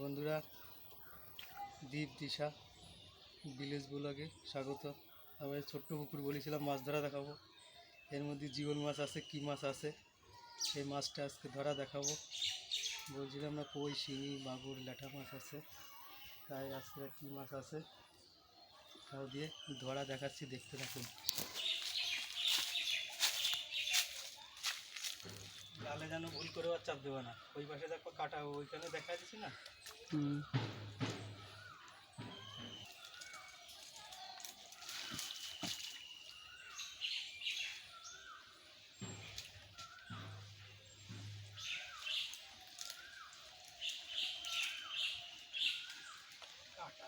বন্ধুরা দ্বীপ দিশা ভিলেজ ব্লগে স্বাগত। আমি ছোট্ট পুকুর বলেছিলাম, মাছ ধরা দেখাবো। এর মধ্যে জীবন মাছ আছে, কী মাছ আছে, সেই মাছটা আজকে ধরা দেখাবো। বলছিলাম না, কই, শিঙি মাগুর ল্যাঠা মাছ আছে। তাই আজকে কী মাছ আছে, তাও দিয়ে ধরা দেখাচ্ছি, দেখতে থাকুন। জালে যেন ভুল করে আর চাপ দেবো না। ওই পাশে দেখো কাটা, ওইখানে দেখা দিচ্ছি না? কাটা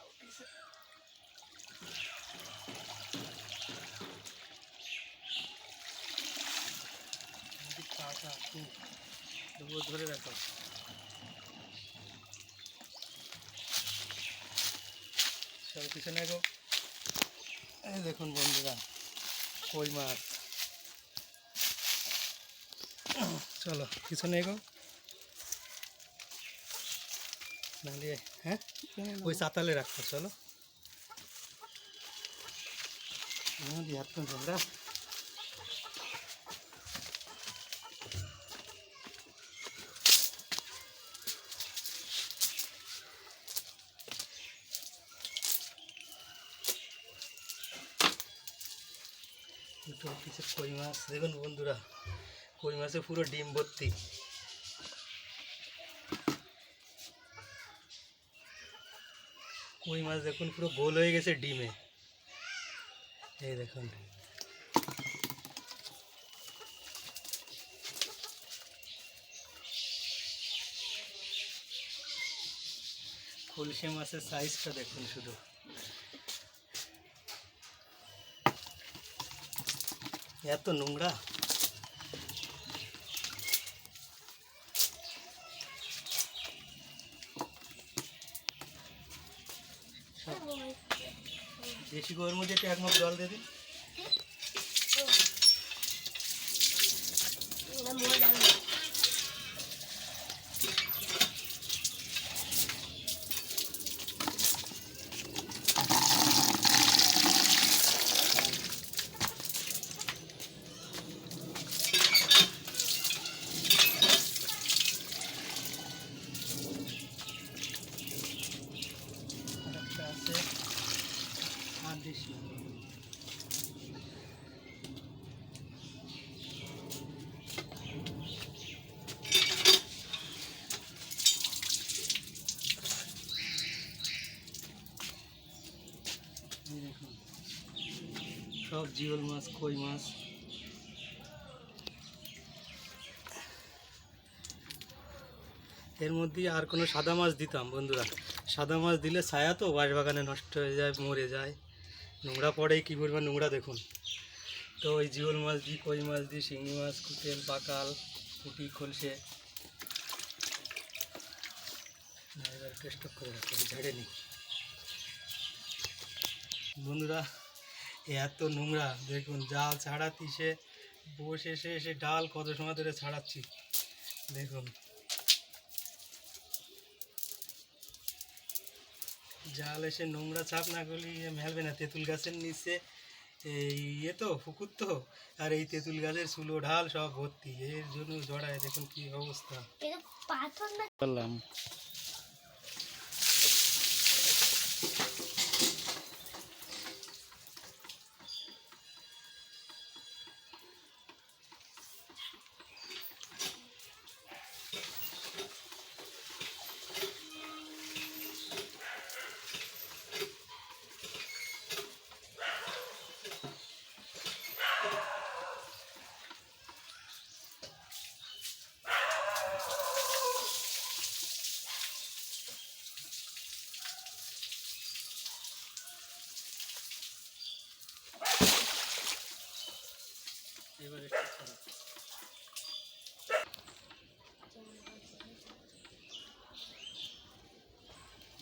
উঠেছে যদি কাটা খুব তবুও ধরে রাখো সব পিছনে গো এই দেখুন বন্ধুরা, কই মাছ। চলো পিছনে গো নাহলে হ্যাঁ? ওই চাতালে রাখতো চলো। দিয়ে হাত তোমরা দুটো কিছু কই মাছ? দেখুন বন্ধুরা, কই মাছে পুরো ডিম ভর্তি। কই মাছ দেখুন, পুরো গোল হয়ে গেছে ডিমে। এই দেখুন। খুলশে মাছের সাইজটা দেখুন শুধু। এত নোংরা। সব দেশি গরুর মধ্যে একটু এক জল দিয়ে দিন আর একটা আছে সব জিওল মাছ, কই মাছ। এর মধ্যে আর কোনো সাদা মাছ দিতাম, বন্ধুরা। সাদা মাছ দিলে ছায়া তো, বাঁশবাগানে নষ্ট হয়ে যায়, মরে যায়। নোংরা পড়েই কী পরিমাণ নোংরা দেখুন। তো ওই জিওল মাছ দিই কই মাছ দিই শিঙি মাছ, কুটেল পাকাল পুটি, খলসে। এবার করে রাখতে ঝেড়ে নিই বন্ধুরা এত নোংরা, দেখুন, জাল ছাড়াতি সে, বসে এসে এসে ডাল কত সময় ধরে ছাড়াচ্ছি। দেখুন। জাল এসে নোংরা চাপ না করলে ইয়ে মেলবে না। তেঁতুল গাছের নিচে এই ইয়ে তো পুকুর তো আর এই তেঁতুল গাছের চুলো ঢাল সব ভর্তি। এর জন্য জড়ায় দেখুন কি অবস্থা। পাথর না বললাম।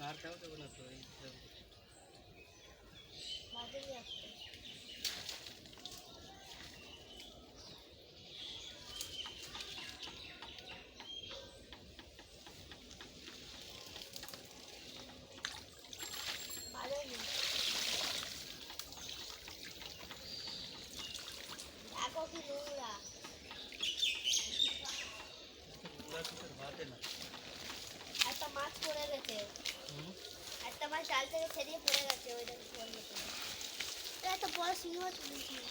আর খাও দেবো না তো এই একটা মাছ ডাল থেকে ছেড়িয়ে পড়ে গেছে ওই এত বড় দেখো নোংরা নোংরা তুই করে।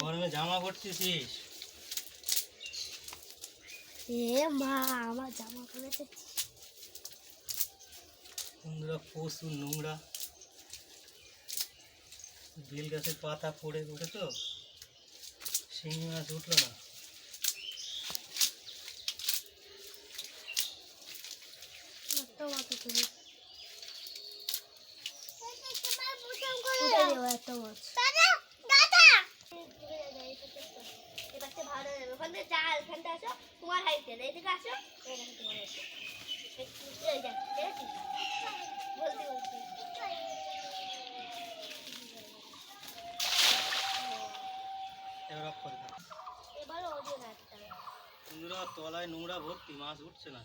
গরমে জামা পরতেছিস? এ মা আমার জামা পরেছে বন্ধুরা প্রচুর নোংরা। বেল গাছের পাতা পড়ে ওঠে তো শিঙি মাছ উঠল না। মাছ তুলে। উঠে দেবো একটা মাছ। তলায় নোংরা ভর্তি, মাছ উঠছে না।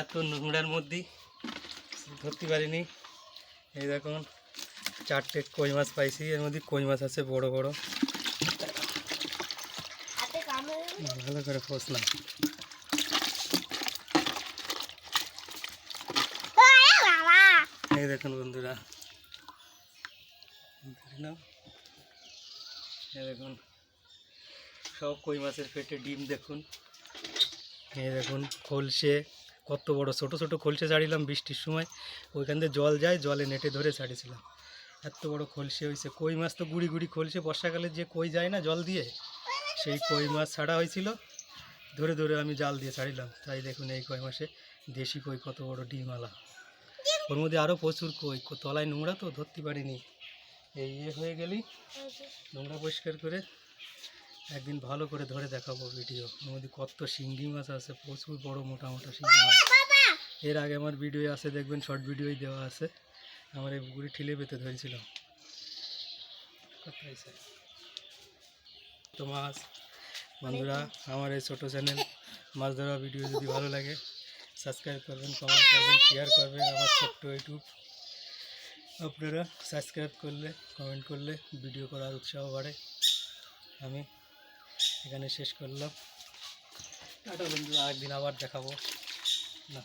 এত নোংরার মধ্যে ধরতে পারিনি। এই দেখুন, চারটে কই মাছ পাইছি, এর মধ্যে কই মাছ আছে বড় বড়। ভালো করে ফোস না বাবা এই দেখুন বন্ধুরা। দেখুন। সব কই মাছের পেটে ডিম দেখুন। এই দেখুন, খোলসে, কত বড় ছোট ছোট খোলসে ছাড়িলাম বৃষ্টির সময়। ওইখান দিয়ে জল যায়, জলে নেটে ধরে ছাড়িয়েছিলাম। এত বড় খোলসে হয়েছে কই মাছ তো গুড়ি গুড়ি খোলসে বর্ষাকালে যে কই যায় না জল দিয়ে সেই কই মাছ ছাড়া হয়েছিল ধরে ধরে আমি জাল দিয়ে ছাড়িলাম। তাই দেখুন এই কই মাসে দেশি কই কত বড় ডিমওয়ালা। ওর মধ্যে আরও প্রচুর কই কো- তলায় নোংরা তো ধরতে পারিনি। এই ইয়ে হয়ে গেলেই নোংরা পরিষ্কার করে একদিন ভালো করে ধরে দেখাবো ভিডিও। ওর মধ্যে কত শিঙ্গি মাছ আছে প্রচুর বড় মোটা মোটা শিঙ্গি মাছ। এর আগে আমার ভিডিও আছে দেখবেন শর্ট ভিডিওই দেওয়া আছে। আমার এই পুকুরে ঠিলে পেতে হয়েছে তো মাছ বন্ধুরা আমার এই ছোটো চ্যানেল মাছ ধরা ভিডিও যদি ভালো লাগে সাবস্ক্রাইব করবেন কমেন্ট করবেন শেয়ার করবেন আমার ছোট্ট ইউটিউব আপনারা সাবস্ক্রাইব করলে কমেন্ট করলে ভিডিও করার উৎসাহ বাড়ে। আমি এখানে শেষ করলাম। টাটা বন্ধুরা একদিন আবার দেখাবো। না।